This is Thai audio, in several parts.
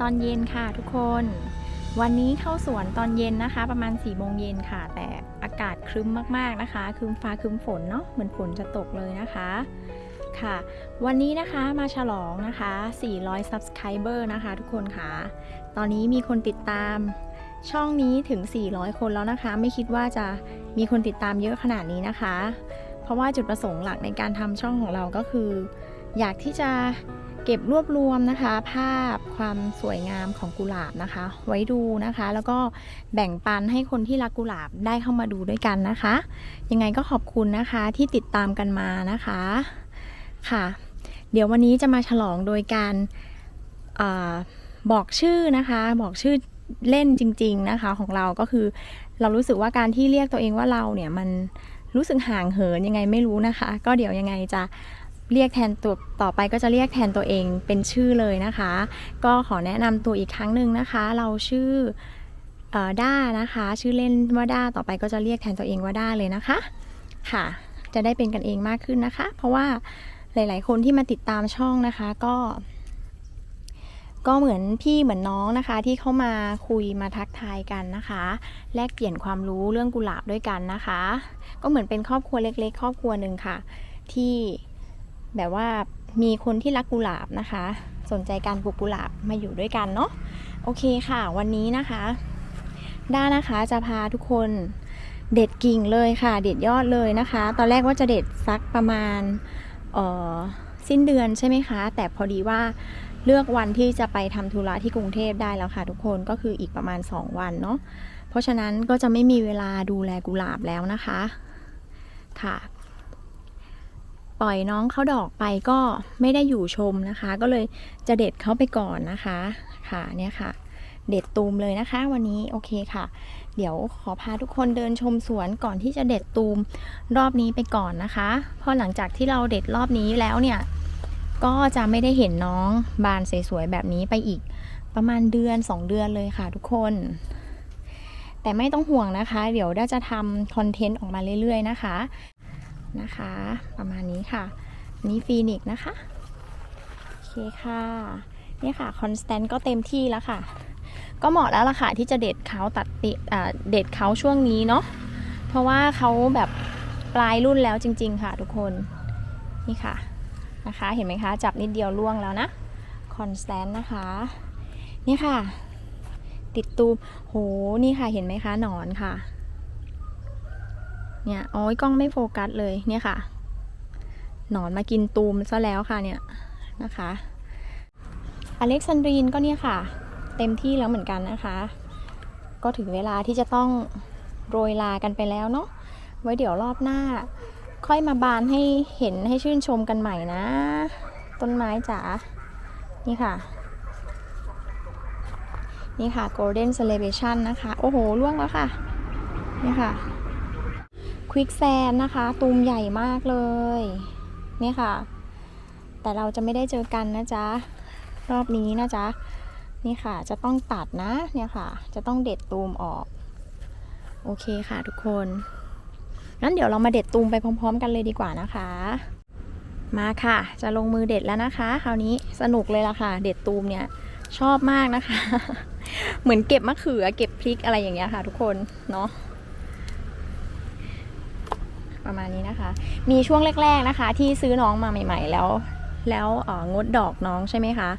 ตอนเย็นค่ะทุกคน วันนี้เข้าสวนตอนเย็นนะคะ ประมาณ4ี่โมงเย็นค่ะ แต่อากาศครึ้มมากๆนะคะครึ้มฟ้าครึ้มฝนเนาะเหมือนฝนจะตกเลยนะคะค่ะ วันนี้นะคะมาฉลองนะคะ 400 subscriber นะคะทุกคนค่ะ ตอนนี้มีคนติดตามช่องนี้ถึง 400 คนแล้วนะคะ ไม่คิดว่าจะมีคนติดตามเยอะขนาดนี้นะคะ เพราะว่าจุดประสงค์หลักในการทำช่องของเราก็คือ อยากที่จะ ก็บรวบรวมนะคะ ภาพความสวยงามของกุหลาบนะคะ ไว้ดูนะคะ แล้วก็แบ่งปันให้คนที่รักกุหลาบได้เข้ามาดูด้วยกันนะคะ ยังไงก็ขอบคุณนะคะที่ติดตามกันมานะคะค่ะ เดี๋ยววันนี้จะมาฉลองโดยการอบอกชื่อนะคะ บอกชื่อเล่นจริง ๆนะคะของเราก็คือเรารู้สึกว่าการที่เรียกตัวเองว่าเราเนี่ยมันรู้สึกห่างเหินยังไงไม่รู้นะคะ ก็เดี๋ยวยังไงจะ เรียกแทนตัวต่อไปก็จะเรียกแทนตัวเองเป็นชื่อเลยนะคะ ก็ขอแนะนำตัวอีกครั้งหนึ่งนะคะ เราชื่ออด้านะคะ ชื่อเล่นว่าด้าต่อไปก็จะเรียกแทนตัวเองว่าด้าเลยนะคะค่ะ จะได้เป็นกันเองมากขึ้นนะคะ เพราะว่าหลาย ๆ คนที่มาติดตามช่องนะคะก็ ก็เหมือนพี่เหมือนน้องนะคะ ที่เข้ามาคุยมาทักทายกันนะคะ แลกเปลี่ยนความรู้เรื่องกุหลาบด้วยกันนะคะ ก็เหมือนเป็นครอบครัวเล็ก ๆ ครอบครัวหนึ่งค่ะ ที่ แบบว่ามีคนที่รักกุหลาบนะคะ สนใจการปลูกกุหลาบมาอยู่ด้วยกันเนาะโอเคค่ะ วันนี้นะคะด้านะคะจะพาทุกคนเด็ดกิ่งเลยค่ะ เด็ดยอดเลยนะคะ ตอนแรกว่าจะเด็ดสักประมาณออสิ้นเดือนใช่ไหมคะ แต่พอดีว่าเลือกวันที่จะไปทำธุระที่กรุงเทพได้แล้วค่ะ ทุกคนก็คืออีกประมาณ 2 วันเนาะเพราะฉะนั้นก็จะไม่มีเวลาดูแลกุหลาบแล้วนะคะค่ะ ปล่อยน้องเขาดอกไปก็ไม่ได้อยู่ชมนะคะ ก็เลยจะเด็ดเขาไปก่อนนะคะค่ะเนี่ยค่ะ เด็ดตูมเลยนะคะ วันนี้โอเคค่ะ เดี๋ยวขอพาทุกคนเดินชมสวนก่อนที่จะเด็ดตูมรอบนี้ไปก่อนนะคะเพราะหลังจากที่เราเด็ดรอบนี้แล้วเนี่ยก็จะไม่ได้เห็นน้องบานสวยๆแบบนี้ไปอีกประมาณเดือน 2 เดือนเลยค่ะทุกคน แต่ไม่ต้องห่วงนะคะ เดี๋ยวด้าจะทำคอนเทนต์ออกมาเรื่อยๆนะคะ นะคะ ประมาณนี้ค่ะนนี้ฟีนิกซ์นะคะ โอเคค่ะ นี่ค่ะคอนสแตนต์ก็เต็มที่แล้วค่ะ ก็เหมาะแล้วล่ะค่ะ ที่จะเด็ดเขาตัดติเด็ดเขาช่วงนี้เนาะเพราะว่าเขาแบบปลายรุ่นแล้วจริง ๆ ค่ะทุกคนนี่ค่ะนะคะ เห็นไหมคะ จับนิดเดียวล่วงแล้วนะคอนสแตนต์นะคะ นี่ค่ะ ติดตูมโหนี่ค่ะเห็นไหมคะหนอนค่ะ เนี่ยโอ้ยกล้องไม่โฟกัสเลยเนี่ยค่ะ หนอนมากินตูมซะแล้วค่ะเนี่ยนะคะอเล็กซานดรีนก็เนี่ยค่ะ เต็มที่แล้วเหมือนกันนะคะ ก็ถึงเวลาที่จะต้องโรยลากันไปแล้วเนาะไว้เดี๋ยวรอบหน้า ค่อยมาบานให้เห็นให้ชื่นชมกันใหม่นะ ต้นไม้จ๋านี่ค่ะ นี่ค่ะ Golden Celebration นะคะ โอ้โหล่วงแล้วค่ะ นี่ค่ะ Quick Sand นะคะ ตูมใหญ่มากเลยนี่ค่ะ แต่เราจะไม่ได้เจอกันนะจ๊ะ รอบนี้นะจ๊ะ นี่ค่ะ จะต้องตัดนะ เนี่ยค่ะ จะต้องเด็ดตูมออก โอเคค่ะทุกคน งั้นเดี๋ยวเรามาเด็ดตูมไปพร้อม ๆ กันเลยดีกว่านะคะ มาค่ะ จะลงมือเด็ดแล้วนะคะ คราวนี้สนุกเลยละค่ะ เด็ดตูมเนี่ยชอบมากนะคะ เหมือนเก็บมะเขือเก็บพริกอะไรอย่างเงี้ยค่ะ ทุกคน เนาะ ประมาณนี้นะคะ มีช่วงแรก ๆนะคะ ที่ซื้อน้องมาใหม่ ๆ แล้ว แล้วงดดอกน้องใช่ไหมคะ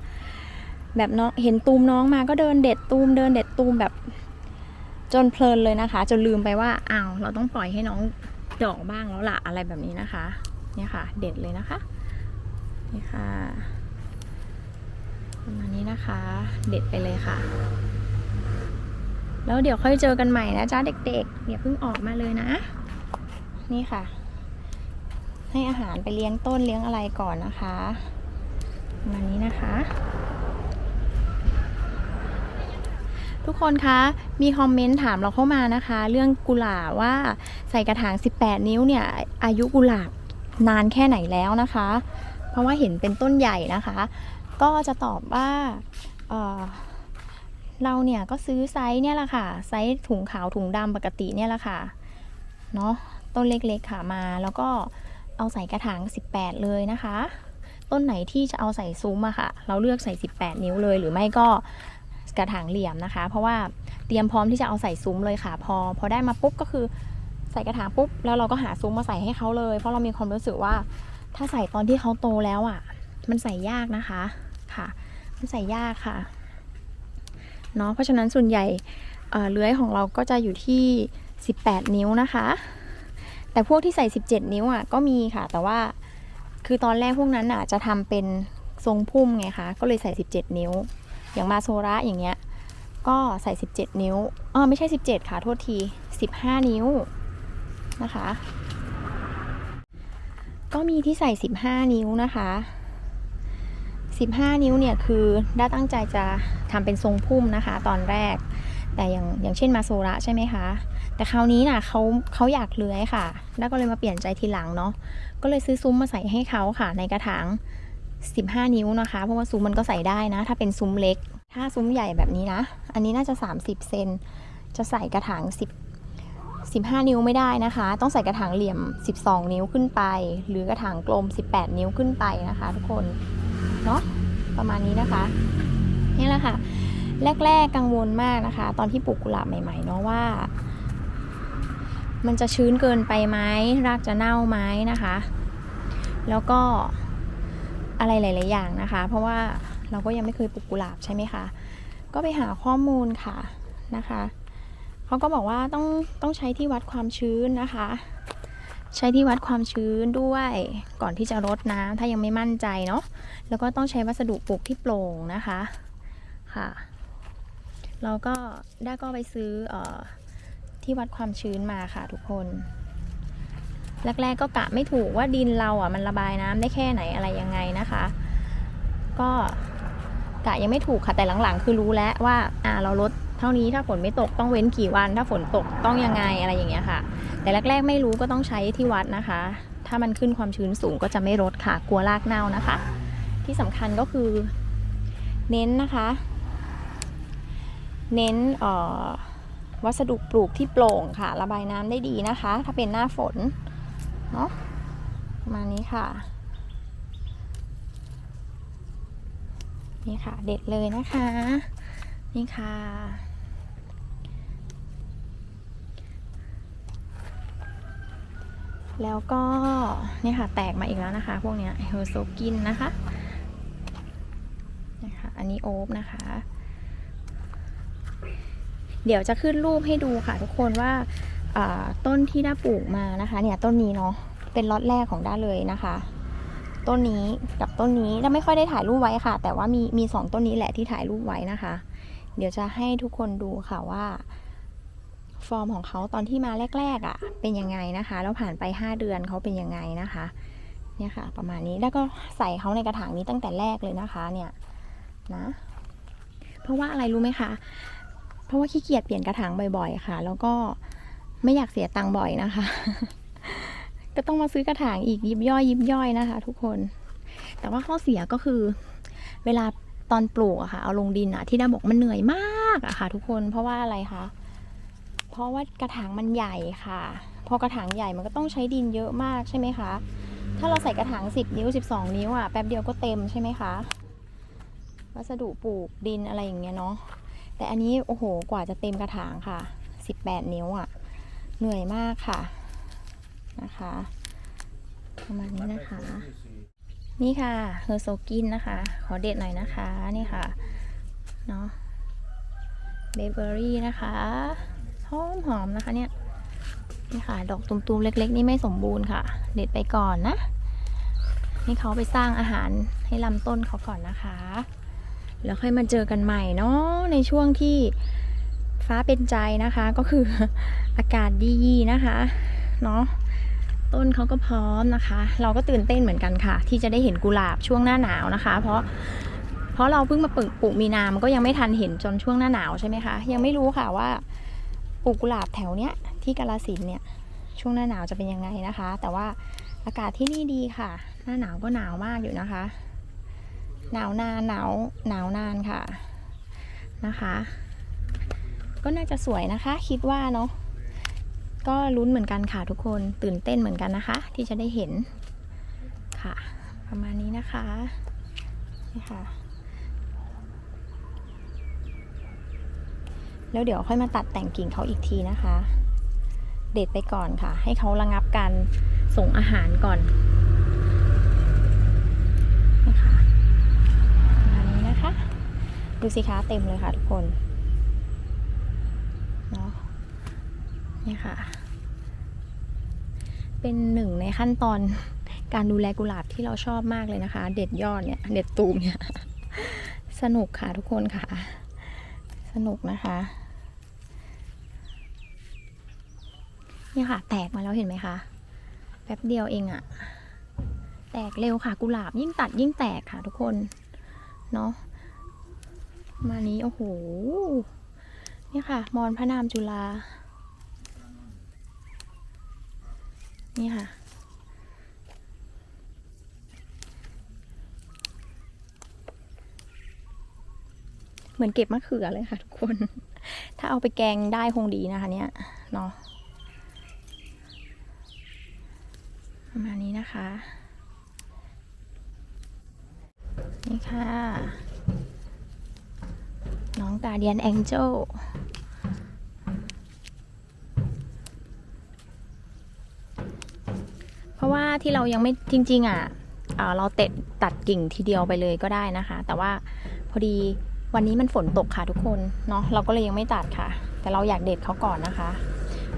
แบบน้องเห็นตูมน้องมาก็เดินเด็ดตูมเดินเด็ดตูมแบบจนเพลินเลยนะคะ จนลืมไปว่าอ้าวเราต้องปล่อยให้น้องดอกบ้างแล้วล่ะอะไรแบบนี้นะคะ เนี่ยค่ะ เด็ดเลยนะคะ นี่ค่ะประมาณนี้นะคะ เด็ดไปเลยค่ะ แล้วเดี๋ยวค่อยเจอกันใหม่นะจ๊ะเด็กๆอย่าเพิ่งออกมาเลยนะ นี่ค่ะ ให้อาหารไปเลี้ยงต้นเลี้ยงอะไรก่อนนะคะมานี้นะคะ ทุกคนคะ มีคอมเมนต์ถามเราเข้ามานะคะ เรื่องกุหลาบว่าใส่กระถาง 18 นิ้วเนี่ย อายุกุหลาบนานแค่ไหนแล้วนะคะ เพราะว่าเห็นเป็นต้นใหญ่นะคะ ก็จะตอบว่าเเราเนี่ยก็ซื้อไซส์เนี่ยแหละค่ะ ไซส์ถุงขาวถุงดำปกติเนี่ยแหละค่ะ เนาะ ต้นเล็กๆค่ะมา แล้วก็เอาใส่กระถาง 18 เลยนะคะ ต้นไหนที่จะเอาใส่ซุ้มอะค่ะ เราเลือกใส่ 18 นิ้วเลย หรือไม่ก็กระถางเหลี่ยมนะคะ เพราะว่าเตรียมพร้อมที่จะเอาใส่ซุ้มเลยค่ะ พอพอได้มาปุ๊บก็คือใส่กระถางปุ๊บแล้วเราก็หาซุ้มมาใส่ให้เขาเลย เพราะเรามีความรู้สึกว่า ถ้าใส่ตอนที่เขาโตแล้วอะ มันใส่ยากนะคะค่ะ มันใส่ยากค่ะเนาะเพราะฉะนั้นส่วนใหญ่เอ่อเลื้อยของเราก็จะอยู่ที่ 18 นิ้วนะคะ แต่พวกที่ใส่ 17 นิ้วอะก็มีค่ะ แต่ว่าคือตอนแรกพวกนั้นอะจะทำเป็นทรงพุ่มไงคะ ก็เลยใส่ 17 นิ้ว อย่างมาโซระอย่างเงี้ย ก็ใส่ 17 นิ้วเออไม่ใช่ 17 ค่ะ โทษที 15 นิ้วนะคะ ก็มีที่ใส่ 15 นิ้วนะคะ 15 นิ้วเนี่ยคือได้ตั้งใจจะทำเป็นทรงพุ่มนะคะ ตอนแรก แต่อย่างอย่างเช่นมาโซระใช่ไหมคะ แต่คราวนี้น่ะเขาเขาอยากเลื้อยค่ะ แล้วก็เลยมาเปลี่ยนใจทีหลังเนาะก็เลยซื้อซุ้มมาใส่ให้เขาค่ะ ในกระถาง 15 นิ้วนะคะ เพราะว่าซุ้มมันก็ใส่ได้นะ ถ้าเป็นซุ้มเล็ก ถ้าซุ้มใหญ่แบบนี้นะ อันนี้น่าจะ 30 เซนจะใส่กระถาง 10 15 นิ้วไม่ได้นะคะ ต้องใส่กระถางเหลี่ยม 12 นิ้วขึ้นไป หรือกระถางกลม 18 นิ้วขึ้นไปนะคะ ทุกคน เนาะประมาณนี้นะคะ นี่แหละค่ะ แรก ๆ กังวลมากนะคะ ตอนที่ปลูกกุหลาบใหม่ ๆ เนาะว่า มันจะชื้นเกินไปไหมรากจะเน่าไหมนะคะ แล้วก็อะไรหลาย ๆ อย่างนะคะ เพราะว่าเราก็ยังไม่เคยปลูกกุหลาบใช่ไหมคะ ก็ไปหาข้อมูลค่ะนะคะเขาก็บอกว่าต้องต้องใช้ที่วัดความชื้นนะคะ ใช้ที่วัดความชื้นด้วยก่อนที่จะรดน้ำถ้ายังไม่มั่นใจเนาะแล้วก็ต้องใช้วัสดุปลูกที่โปร่งนะคะค่ะ เราก็ได้ก็ไปซื้อเออ ที่วัดความชื้นมาค่ะทุกคน แรกๆก็กะไม่ถูกว่าดินเราอะมันระบายน้ำได้แค่ไหนอะไรยังไงนะคะ ก็กะยังไม่ถูกค่ะแต่หลังๆ คือรู้แล้วว่าอ่าเราลดเท่านี้ถ้าฝนไม่ตกต้องเว้นกี่วัน ถ้าฝนตกต้องยังไงอะไรอย่างเงี้ยค่ะ แต่แรกๆไม่รู้ก็ต้องใช้ที่วัดนะคะ ถ้ามันขึ้นความชื้นสูงก็จะไม่ลดค่ะกลัวรากเน่านะคะ ที่สำคัญก็คือ เน้นนะคะ เน้นเอ่อ วัสดุปลูกที่โปร่งค่ะ ระบายน้ำได้ดีนะคะ ถ้าเป็นหน้าฝนเนาะมานี้ค่ะ นี่ค่ะ เด็ดเลยนะคะ นี่ค่ะแล้วก็เนี่ยค่ะแตกมาอีกแล้วนะคะ พวกเนี้ยเฮอร์โซกินนะคะนะคะ อันนี้โอ๊บนะคะ เดี๋ยวจะขึ้นรูปให้ดูค่ะทุกคนว่าต้นที่ด้าปลูกมานะคะ เนี่ยต้นนี้เนาะเป็นล็อตแรกของด้าเลยนะคะ ต้นนี้กับต้นนี้ด้าไม่ค่อยได้ถ่ายรูปไว้ค่ะ แต่ว่ามีมีสองต้นนี้แหละที่ถ่ายรูปไว้นะคะ เดี๋ยวจะให้ทุกคนดูค่ะว่า ฟอร์มของเขาตอนที่มาแรก ๆอะ่ะ เป็นยังไงนะคะแล้วผ่านไป 5 เดือนเขาเป็นยังไงนะคะเนี่ยค่ะ ประมาณนี้แล้วก็ใส่เขาในกระถางนี้ตั้งแต่แรกเลยนะคะ เนี่ยนะ เพราะว่าอะไรรู้ไหมคะ เพราะว่าขี้เกียจเปลี่ยนกระถางบ่อย ๆ ค่ะ แล้วก็ไม่อยากเสียตังค์บ่อยนะคะ ก็ต้องมาซื้อกระถางอีกยิบย่อยยิบย่อยนะคะ ทุกคน แต่ว่าข้อเสียก็คือ เวลาตอนปลูกอะค่ะ เอาลงดินอะที่ด้าบอกมันเหนื่อยมากอะค่ะ ทุกคนเพราะว่าอะไรคะเพราะว่ากระถางมันใหญ่ค่ะ พอกระถางใหญ่มันก็ต้องใช้ดินเยอะมากใช่ไหมคะ ถ้าเราใส่กระถาง 10 นิ้ว 12 นิ้วอะแป๊บเดียวก็เต็มใช่ไหมคะ วัสดุปลูกดินอะไรอย่างเงี้ยเนาะ แต่อันนี้โอ้โหกว่าจะเต็มกระถางค่ะ 18 นิ้วอะเหนื่อยมากค่ะนะคะประมาณนี้นะคะ นี่ค่ะเฮอร์โซกินนะคะ ขอเด็ดหน่อยนะคะนี่ค่ะเนาะเบเบอรี่นะคะหอมหอมนะคะเนี่ยนี่ค่ะ ดอกตุ่มๆเล็ก ๆ นี่ไม่สมบูรณ์ค่ะ เด็ดไปก่อนนะให้เขาไปสร้างอาหารให้ลำต้นเขาก่อนนะคะ แล้วค่อยมาเจอกันใหม่เนาะในช่วงที่ฟ้าเป็นใจนะคะก็คืออากาศดีนะคะเนาะต้นเขาก็พร้อมนะคะ เราก็ตื่นเต้นเหมือนกันค่ะ ที่จะได้เห็นกุหลาบช่วงหน้าหนาวนะคะ เพราะเพราะเราเพิ่งมาปลูกปลูกมีนามันก็ยังไม่ทันเห็นจนช่วงหน้าหนาวใช่ไหมคะ ยังไม่รู้ค่ะว่าปลูกกุหลาบแถวเนี้ยที่กาลสินเนี่ยช่วงหน้าหนาวจะเป็นยังไงนะคะ แต่ว่าอากาศที่นี่ดีค่ะ หน้าหนาวก็หนาวมากอยู่นะคะ หนาว นาน หนาว หนาวนานค่ะนะคะ ก็น่าจะสวยนะคะ คิดว่าเนาะก็ลุ้นเหมือนกันค่ะทุกคนตื่นเต้นเหมือนกันนะคะ ที่จะได้เห็นค่ะ ประมาณนี้นะคะนี่ค่ะ แล้วเดี๋ยวค่อยมาตัดแต่งกิ่งเขาอีกทีนะคะ เด็ดไปก่อนค่ะ ให้เขาระงับการส่งอาหารก่อนนะคะอันนี้นะคะ ดูสิคะเต็มเลยค่ะทุกคนเนาะเนี่ยค่ะ เป็นหนึ่งในขั้นตอนการดูแลกุหลาบที่เราชอบมากเลยนะคะ เด็ดยอดเนี่ย เด็ดตูมเนี่ย สนุกค่ะทุกคนค่ะ สนุกนะคะเนี่ยค่ะ แตกมาแล้วเห็นไหมคะแป๊บเดียวเองอะแตกเร็วค่ะกุหลาบยิ่งตัดยิ่งแตกค่ะทุกคน เนาะ มานี้โอ้โห นี่ค่ะ มอนพระนามจุฬา นี่ค่ะ เหมือนเก็บมะเขือเลยค่ะทุกคน ถ้าเอาไปแกงได้คงดีนะคะเนี่ยเนาะประมาณนี้นะคะ นี่ค่ะ น้องกาเดียนแองเจลเพราะว่าที่เรายังไม่จริง ๆ อะเอ่อเราเตะตัดกิ่งทีเดียวไปเลยก็ได้นะคะ แต่ว่าพอดีวันนี้มันฝนตกค่ะทุกคนเนาะเราก็เลยยังไม่ตัดค่ะ แต่เราอยากเด็ดเขาก่อนนะคะ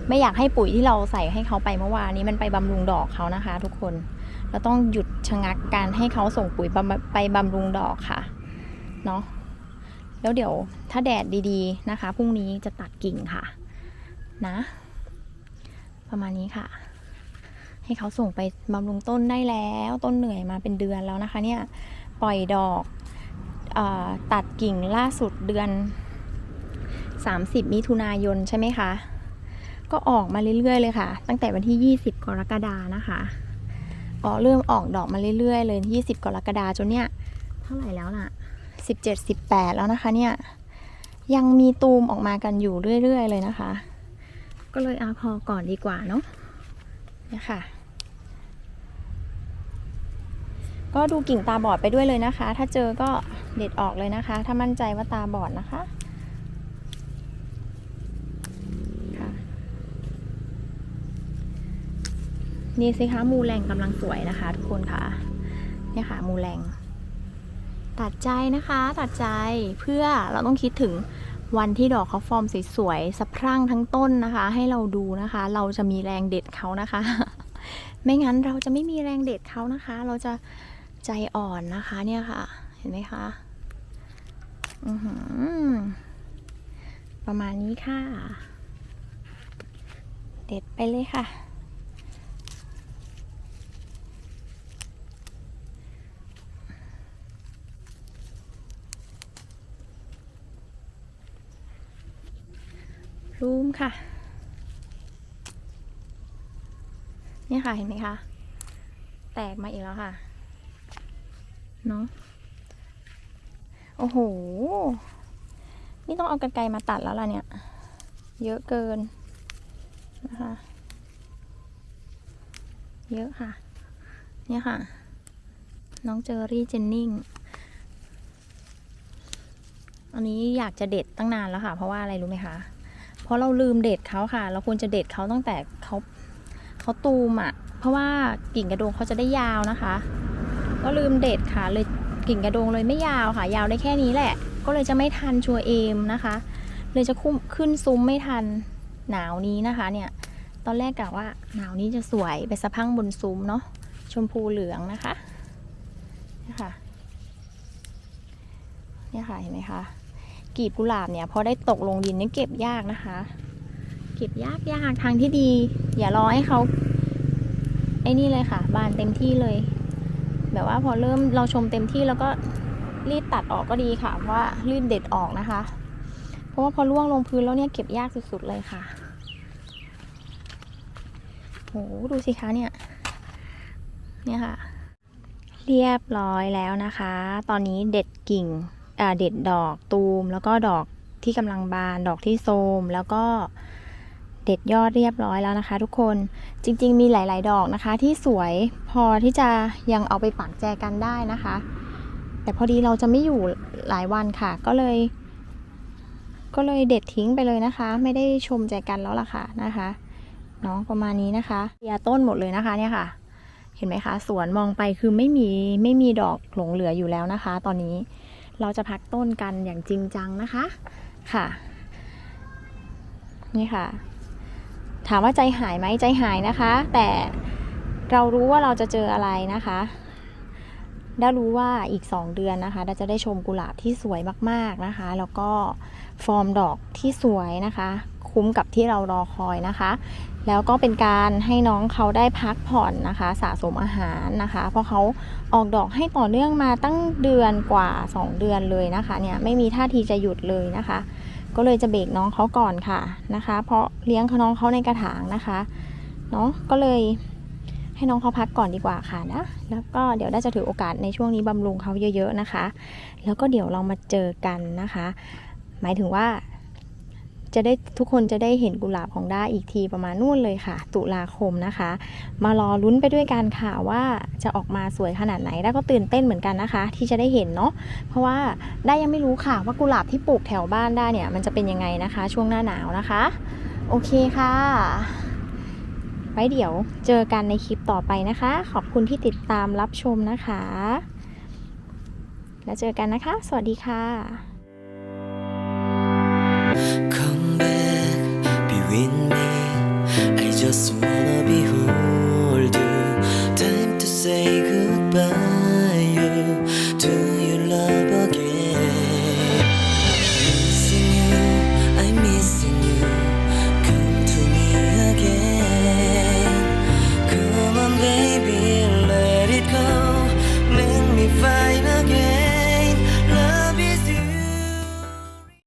ไม่อยากให้ปุ๋ยที่เราใส่ให้เขาไปเมื่อวานนี้มันไปบำรุงดอกเขานะคะ ทุกคนเราต้องหยุดชะงักการให้เขาส่งปุ๋ยไปบำรุงดอกค่ะเนาะ แล้วเดี๋ยวถ้าแดดดีๆนะคะพรุ่งนี้จะตัดกิ่งค่ะนะ ประมาณนี้ค่ะ ให้เขาส่งไปบำรุงต้นได้แล้ว ต้นเหนื่อยมาเป็นเดือนแล้วนะคะเนี่ยปล่อยดอกอตัดกิ่งล่าสุดเดือน 30 มิถุนายนใช่ไหมคะ ก็ออกมาเรื่อยๆเลยค่ะ ตั้งแต่วันที่ 20 กรกฎานะคะอ๋อเริ่มออกดอกมาเรื่อยๆเลย 20 กรกฎาจนเนี่ยเท่าไหร่แล้วน่ะ 17 18 แล้วนะคะเนี่ย ยังมีตูมออกมากันอยู่เรื่อย ๆ เลยนะคะ ก็เลยเอาพอก่อนดีกว่าเนาะเนี่ยค่ะ ก็ดูกิ่งตาบอดไปด้วยเลยนะคะ ถ้าเจอก็เด็ดออกเลยนะคะ ถ้ามั่นใจว่าตาบอดนะคะค่ะนี่สิคะมูแรงกำลังสวยนะคะ ทุกคนค่ะเนี่ยค่ะ มูแรง ตัดใจนะคะตัดใจเพื่อเราต้องคิดถึงวันที่ดอกเขาฟอร์มสวยๆสะพรั่งทั้งต้นนะคะ ให้เราดูนะคะ เราจะมีแรงเด็ดเขานะคะ ไม่งั้นเราจะไม่มีแรงเด็ดเขานะคะ เราจะใจอ่อนนะคะเนี่ยค่ะ เห็นไหมคะประมาณนี้ค่ะ เด็ดไปเลยค่ะ รูมค่ะเนี่ยค่ะเห็นไหมคะ แตกมาอีกแล้วค่ะ เนาะโอ้โห นี่ต้องเอากรรไกรมาตัดแล้วล่ะเนี่ย เยอะเกินนะคะ เยอะค่ะ เนี่ยค่ะ น้องเจอรี่เจนนิงอันนี้อยากจะเด็ดตั้งนานแล้วค่ะ เพราะว่าอะไรรู้ไหมคะ เพราะเราลืมเด็ดเขาค่ะ เราควรจะเด็ดเขาตั้งแต่เขาเขาตูมอะ เพราะว่ากิ่งกระโดงเขาจะได้ยาวนะคะ ก็ลืมเด็ดค่ะ เลยกิ่งกระโดงเลยไม่ยาวค่ะ ยาวได้แค่นี้แหละ ก็เลยจะไม่ทันชัวเอมนะคะ เลยจะคุ้มขึ้นซุ้มไม่ทันหนาวนี้นะคะเนี่ย ตอนแรกกะว่าหนาวนี้จะสวยไปสะพังบนซุ้มเนาะ ชมพูเหลืองนะคะนี่ค่ะเนี่ยค่ะ เห็นไหมคะ กีบกุหลาบเนี่ยพอได้ตกลงดินเนี่ยเก็บยากนะคะ เก็บยากยากทางที่ดี อย่ารอให้เขาไอ้นี่เลยค่ะ บานเต็มที่เลย แบบว่าพอเริ่มเราชมเต็มที่แล้วก็รีบตัดออกก็ดีค่ะเพราะว่ารีบเด็ดออกนะคะ เพราะว่าพอร่วงลงพื้นแล้วเนี่ยเก็บยากสุดๆเลยค่ะโหดูสิคะเนี่ย เนี่ยค่ะ เรียบร้อยแล้วนะคะ ตอนนี้เด็ดกิ่ง เด็ดดอกตูม แล้วก็ดอกที่กำลังบานดอกที่โทมแล้วก็เด็ดยอดเรียบร้อยแล้วนะคะ ทุกคนจริง ๆ มีหลาย ๆ ดอกนะคะ ที่สวยพอที่จะยังเอาไปปักแจกันได้นะคะ แต่พอดีเราจะไม่อยู่หลายวันค่ะ ก็เลย ก็เลยเด็ดทิ้งไปเลยนะคะ ไม่ได้ชมใจกันแล้วล่ะค่ะนะคะเนาะประมาณนี้นะคะเคลียต้นหมดเลยนะคะเนี่ยค่ะ เห็นไหมคะ สวนมองไปคือไม่มีไม่มีดอกหลงเหลืออยู่แล้วนะคะ ตอนนี้ เราจะพักต้นกันอย่างจริงจังนะคะค่ะ นี่ค่ะ ถามว่าใจหายไหมใจหายนะคะ แต่เรารู้ว่าเราจะเจออะไรนะคะ ได้รู้ว่าอีก 2 เดือนนะคะเราจะได้ชมกุหลาบที่สวยมากๆนะคะ แล้วก็ฟอร์มดอกที่สวยนะคะ คุ้มกับที่เรารอคอยนะคะ แล้วก็เป็นการให้น้องเขาได้พักผ่อนนะคะ สะสมอาหารนะคะ เพราะเขาออกดอกให้ต่อเนื่องมาตั้งเดือนกว่า 2 เดือนเลยนะคะเนี่ยไม่มีท่าทีจะหยุดเลยนะคะ ก็เลยจะเบรกน้องเขาก่อนค่ะนะคะ เพราะเลี้ยงน้องเขาในกระถางนะคะเนาะก็เลย ให้น้องเขาพักก่อนดีกว่าค่ะนะ แล้วก็เดี๋ยวได้จะถือโอกาสในช่วงนี้บำรุงเขาเยอะ ๆนะคะ แล้วก็เดี๋ยวเรามาเจอกันนะคะ หมายถึงว่าจะได้ทุกคนจะได้เห็นกุหลาบของด้าอีกทีประมาณนู่นเลยค่ะ ตุลาคมนะคะ มารอลุ้นไปด้วยกันค่ะว่าจะออกมาสวยขนาดไหนด้าก็ตื่นเต้นเหมือนกันนะคะ ที่จะได้เห็นเนาะเพราะว่าด้ายังไม่รู้ค่ะว่ากุหลาบที่ปลูกแถวบ้านด้าเนี่ยมันจะเป็นยังไงนะคะ ช่วงหน้าหนาวนะคะ โอเคค่ะ ไว้เดี๋ยวเจอกันในคลิปต่อไปนะคะ ขอบคุณที่ติดตามรับชมนะคะ แล้วเจอกันนะคะ สวัสดีค่ะ